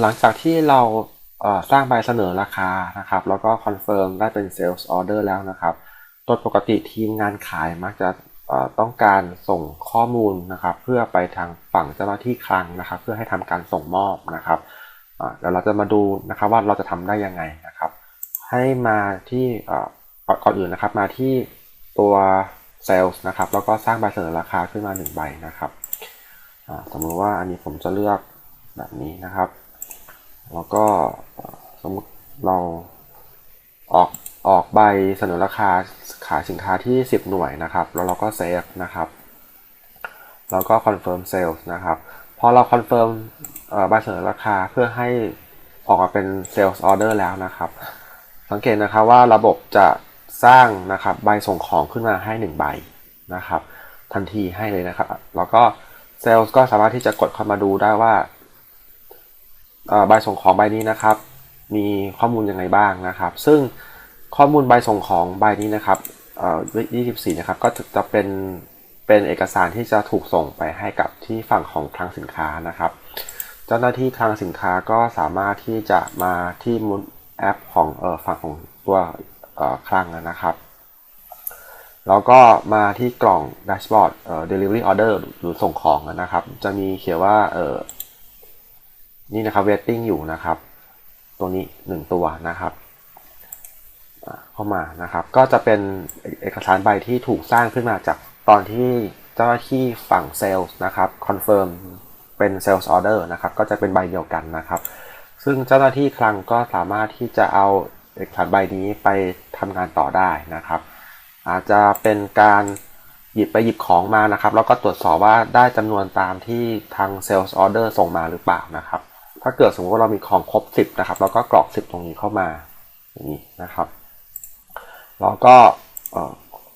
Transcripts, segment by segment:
หลังจากที่เราสร้างใบเสนอราคานะครับ แล้วก็คอนเฟิร์มได้เป็น Sales Order แล้วนะครับโดยปกติทีมงานขายมักจะต้องการส่งข้อมูลนะครับ เพื่อไปทางฝั่งเจ้าหน้าที่คลังนะครับ เพื่อให้ทำการส่งมอบนะครับเดี๋ยวเราจะมาดูนะครับว่าเราจะทำได้ยังไงนะครับ ให้มาที่เอ่อก่อนก่อนอื่นนะครับ มาที่ตัว Sales นะครับ แล้วก็สร้างใบเสนอราคาขึ้นมาหนึ่งใบนะครับสมมติว่าอันนี้ผมจะเลือกแบบนี้นะครับ แล้วก็สมมติเราออกออกใบเสนอราคาขายสินค้าที่ 10 หน่วยนะครับ แล้วเราก็เซฟนะครับ แล้วก็ confirm sales นะครับ พอเรา confirm เอ่อใบเสนอราคาเพื่อให้ออกมาเป็น sales order แล้วนะครับ สังเกตนะครับว่าระบบจะสร้างนะครับใบส่งของขึ้นมาให้ 1 ใบนะครับ ทันทีให้เลยนะครับ แล้วก็ sales ก็สามารถที่จะกดเข้ามาดูได้ว่า ใบส่งของใบนี้นะครับ มีข้อมูลยังไงบ้างนะครับ ซึ่งข้อมูลใบส่งของใบนี้นะครับเอ่24 นะครับ ก็จะเป็นเป็นเอกสารที่จะถูกส่งไปให้กับที่ฝั่งของคลังสินค้านะครับ เจ้าหน้าที่คลังสินค้าก็สามารถที่จะมาที่มูลแอปของเออฝั่งของตัวคลังนะครับ แล้วก็มาที่กล่องแดชบอร์ดเอ่อ delivery order หรือส่งของนะครับ จะมีเขียนว่าเออ นี่นะครับ waiting อยู่นะครับ ตัวนี้หนึ่งตัวนะครับเข้ามานะครับ ก็จะเป็นเอกสารใบที่ถูกสร้างขึ้นมาจากตอนที่เจ้าหน้าที่ฝั่ง sales นะครับ confirm เป็น sales order นะครับ ก็จะเป็นใบเดียวกันนะครับ ซึ่งเจ้าหน้าที่คลังก็สามารถที่จะเอาเอกสารใบนี้ไปทำงานต่อได้นะครับ อาจจะเป็นการหยิบไปหยิบของมานะครับ แล้วก็ตรวจสอบว่าได้จำนวนตามที่ทาง sales order ส่งมาหรือเปล่านะครับ ถ้าเกิดสมมติว่าเรามีของครบ 10 นะครับ เราก็กรอก 10 ตรงนี้เข้ามาอย่างนี้นะครับ แล้วก็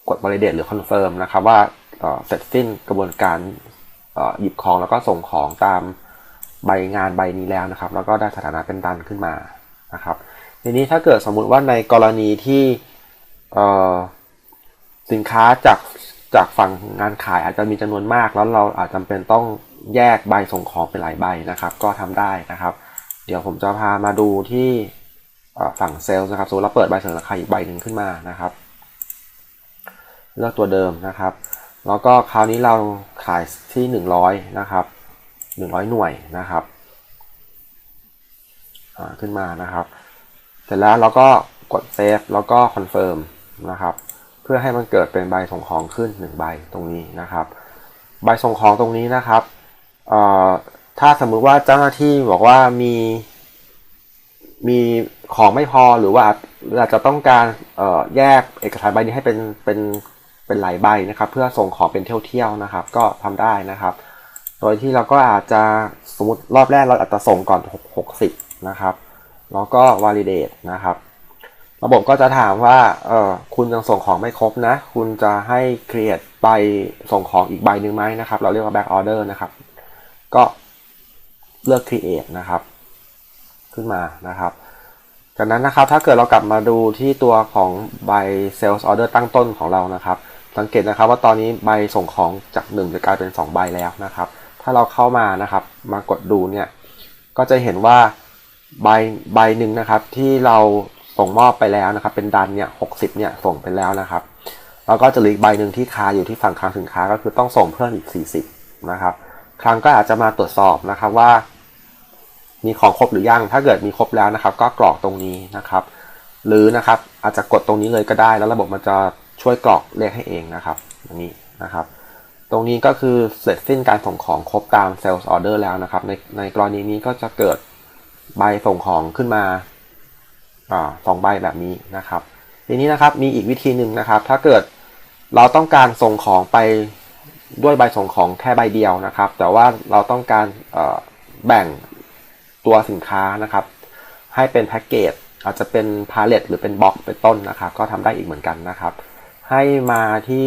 กด validate หรือ confirm นะครับ ว่าเสร็จสิ้นกระบวนการหยิบของแล้วก็ส่งของตามใบงานใบนี้แล้วนะครับ แล้วก็ได้สถานะเป็นดันขึ้นมานะครับ ทีนี้ถ้าเกิดสมมุติว่าในกรณีที่สินค้าจากจากฝั่งงานขายอาจจะมีจำนวนมาก แล้วเราอาจจำเป็นต้อง แยกใบส่งของเป็นหลายใบนะครับ ก็ทำได้นะครับ เดี๋ยวผมจะพามาดูที่ฝั่งเซลล์นะครับสมมติเราเปิดใบเสนอราคาอีกใบหนึ่งขึ้นมานะครับ เลือกตัวเดิมนะครับ แล้วก็คราวนี้เราขายที่ 100 นะครับ 100 หน่วยนะครับขึ้นมานะครับ เสร็จแล้วเราก็กดเซฟแล้วก็คอนเฟิร์มนะครับ เพื่อให้มันเกิดเป็นใบส่งของขึ้น 1 ใบตรงนี้นะครับ ใบส่งของตรงนี้นะครับ ถ้าสมมุติว่าเจ้าหน้าที่บอกว่ามีมีของไม่พอหรือว่าหรือาจจะต้องการแยกเอกสารใบนี้ให้เป็นเป็นเป็นหลายใบนะครับ เพื่อส่งของเป็นเที่ยวๆนะครับ ก็ทำได้นะครับ โดยที่เราก็อาจจะสมมติรอบแรกเราอาจจะส่งก่อน 60 นะครับ แล้วก็ validate นะครับ ระบบก็จะถามว่าเออคุณยังส่งของไม่ครบนะ คุณจะให้ create ใบส่งของอีกใบหนึ่งไหมนะครับ เราเรียกว่า back order นะครับ ก็เลือก create นะครับ ขึ้นมานะครับ จากนั้นนะครับถ้าเกิดเรากลับมาดูที่ตัวของใบ sales order ตั้งต้นของเรานะครับ สังเกตนะครับว่าตอนนี้ใบส่งของจาก 1 จะกลายเป็น 2 ใบแล้วนะครับ ถ้าเราเข้ามานะครับ มากดดูเนี่ยก็จะเห็นว่าใบใบหนึ่งนะครับที่เราส่งมอบไปแล้วนะครับ เป็นดันเนี่ยหกสิบเนี่ยส่งไปแล้วนะครับ แล้วก็จะเหลืออีกใบหนึ่งที่คาอยู่ที่ฝั่งคลังสินค้าก็คือต้องส่งเพิ่มอีก 40 นะครับ คลังก็อาจจะมาตรวจสอบนะครับว่า มีของครบหรือยัง ถ้าเกิดมีครบแล้วนะครับ ก็กรอกตรงนี้นะครับ หรือนะครับอาจจะกดตรงนี้เลยก็ได้ แล้วระบบมันจะช่วยกรอกเลขให้เองนะครับอย่างนี้นะครับ ตรงนี้ก็คือเสร็จสิ้นการส่งของครบตาม Sales Order แล้วนะครับ ในในกรณีนี้ก็จะเกิดใบส่งของขึ้นมาอ่าสองใบแบบนี้นะครับ ทีนี้นะครับมีอีกวิธีหนึ่งนะครับ ถ้าเกิดเราต้องการส่งของไป ด้วยใบส่งของแค่ใบเดียวนะครับ แต่ว่าเราต้องการแบ่งตัวสินค้านะครับ ให้เป็นแพ็กเกจอาจจะเป็นพาเลตหรือเป็นบล็อกเป็นต้นนะครับ ก็ทำได้อีกเหมือนกันนะครับ ให้มาที่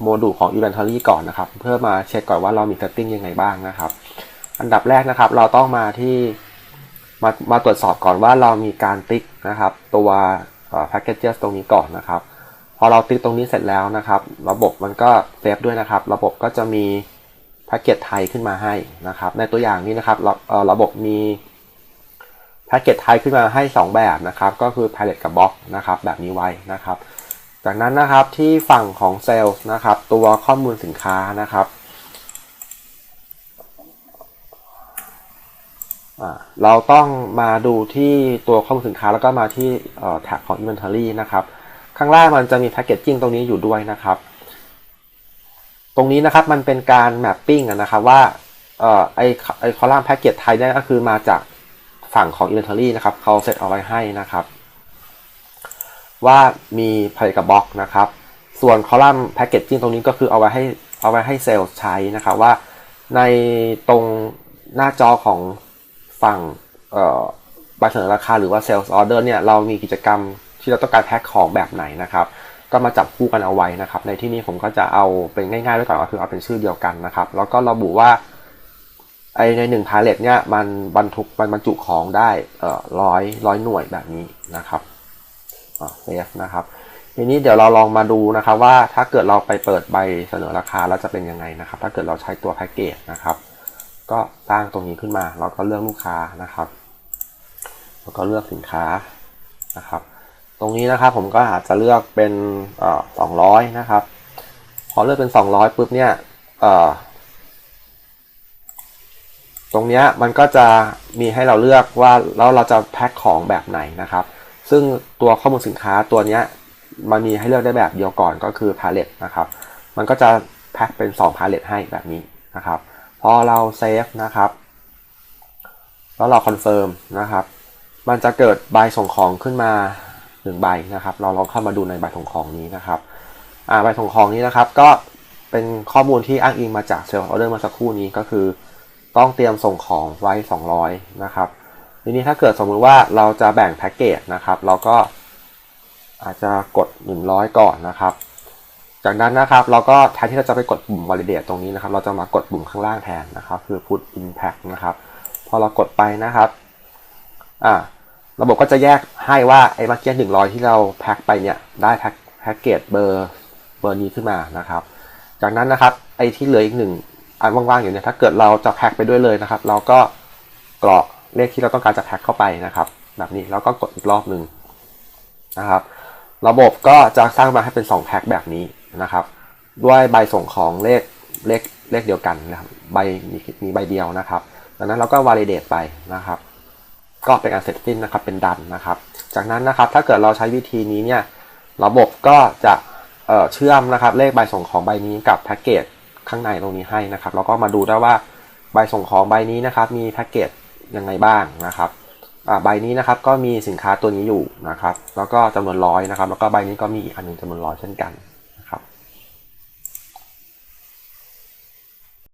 โมดูลของ Inventory ก่อนนะครับ เพื่อมาเช็คก่อนว่าเรามี setting ยังไงบ้างนะครับ อันดับแรกนะครับ เราต้องมาที่มามาตรวจสอบก่อนว่าเรามีการติ๊กนะครับ ตัวเอ่อ packages ตรงนี้ก่อนนะครับ อเราติ๊กตรงนี้เสร็จแล้วนะครับ ระบบมันก็เซฟด้วยนะครับ ระบบก็จะมีแพ็กเกจไทยขึ้นมาให้นะครับ ในตัวอย่างนี้นะครับระเอ่อระบบมีแพ็กเกจไทยขึ้นมาให้ 2 แบบนะครับ ก็คือ Palette กับ Box นะครับ แบบนี้ไว้นะครับ จากนั้นนะครับที่ฝั่งของเซลล์นะครับ ตัวข้อมูลสินค้านะครับเราต้องมาดูที่ตัวข้อมูลสินค้าแล้วก็มาที่แท็กของ Inventory นะครับ ข้างล่างมันจะมี Packaging ตรงนี้อยู่ด้วยนะครับ ตรงนี้นะครับมันเป็นการแมปปิ้งนะครับว่าเอ่อไอไอคอลัมน์แพ็กเกจไทยเนี่ยก็คือมาจากฝั่งของ Inventory นะครับเขาเซตเอาไว้ให้นะครับ ว่ามีผลิตกับบล็อกนะครับ ส่วนคอลัมน์แพ็กเกจจิ้งตรงนี้ก็คือเอาไว้ให้เอาไว้ให้เซลล์ใช้นะครับว่าในตรงหน้าจอของฝั่งเอ่อใบเสนอราคาหรือว่า Sales Order เนี่ยเรามีกิจกรรม ที่เราต้องการแพ็คของแบบไหนนะครับ ก็มาจับคู่กันเอาไว้นะครับ ในที่นี้ผมก็จะเอาเป็นง่ายๆไว้ก่อนก็คือเอาเป็นชื่อเดียวกันนะครับ แล้วก็ระบุว่าไอในหนึ่งพาเลตเนี่ยมันบรรทุกมันบรรจุของได้เอ่อร้อยร้อยหน่วยแบบนี้นะครับเซฟนะครับทีนี้เดี๋ยวเราลองมาดูนะครับว่าถ้าเกิดเราไปเปิดใบเสนอราคาแล้วจะเป็นยังไงนะครับ ถ้าเกิดเราใช้ตัวแพ็กเกจนะครับ ก็สร้างตรงนี้ขึ้นมาแล้วก็เลือกลูกค้านะครับ แล้วก็เลือกสินค้านะครับ ตรงนี้นะครับผมก็อาจจะเลือกเป็นสองร้อยนะครับ พอเลือกเป็น200ปุ๊บเนี่ยเอ่อตรงเนี้ยมันก็จะมีให้เราเลือกว่าแล้วเราจะแพ็คของแบบไหนนะครับ ซึ่งตัวข้อมูลสินค้าตัวเนี้ยมันมีให้เลือกได้แบบเดียวก่อนก็คือ palette นะครับ มันก็จะแพ็คเป็น2 palette ให้แบบนี้นะครับ พอเราเซฟนะครับ แล้วเราคอนเฟิร์มนะครับ มันจะเกิดใบส่งของขึ้นมา หนึ่งใบนะครับ เราลองเข้ามาดูในใบส่งของนี้นะครับอ่าใบส่งของนี้นะครับ ก็เป็นข้อมูลที่อ้างอิงมาจากเซลล์ออเดอร์มื่อสักครู่นี้ก็คือ ต้องเตรียมส่งของไว้ 200 นะครับ ทีนี้ถ้าเกิดสมมุติว่าเราจะแบ่งแพ็กเกจนะครับ เราก็อาจจะกด 100 ก่อนนะครับ จากนั้นนะครับเราก็แทนที่เราจะไปกดปุ่ม validate ตรงนี้นะครับ เราจะมากดปุ่มข้างล่างแทนนะครับ คือ put impact นะครับ พอเรากดไปนะครับ อ่า ระบบก็จะแยกให้ว่าไอ้เมื่อกี้หนึ่งร้อยที่เราแพ็คไปเนี่ยได้แพ็คแพ็กเกจเบอร์เบอร์นี้ขึ้นมานะครับ จากนั้นนะครับไอ้ที่เหลืออีกหนึ่งอันว่างๆอยู่เนี่ยถ้าเกิดเราจะแพ็คไปด้วยเลยนะครับ เราก็กรอกเลขที่เราต้องการจะแพ็คเข้าไปนะครับ แบบนี้แล้วก็กดอีกรอบหนึ่งนะครับ ระบบก็จะสร้างมาให้เป็น2แพ็คแบบนี้นะครับ ด้วยใบส่งของเลขเลขเลขเดียวกันนะครับใบมีมีใบเดียวนะครับดังนั้นเราก็ validate ไปนะครับ ก็เป็นการเสร็จสิ้นนะครับเป็นดันนะครับ จากนั้นนะครับถ้าเกิดเราใช้วิธีนี้เนี่ยระบบก็จะเเชื่อมนะครับเลขใบส่งของใบนี้กับแพ็กเกจข้างในตรงนี้ให้นะครับแล้วก็มาดูได้ว่าใบส่งของใบนี้นะครับ มีแพ็กเกจยังไงบ้างนะครับใบนี้นะครับก็มีสินค้าตัวนี้อยู่นะครับ แล้วก็จำนวนร้อยนะครับ แล้วก็ใบนี้ก็มีอีกอันหนึ่งจำนวนร้อยเช่นกัน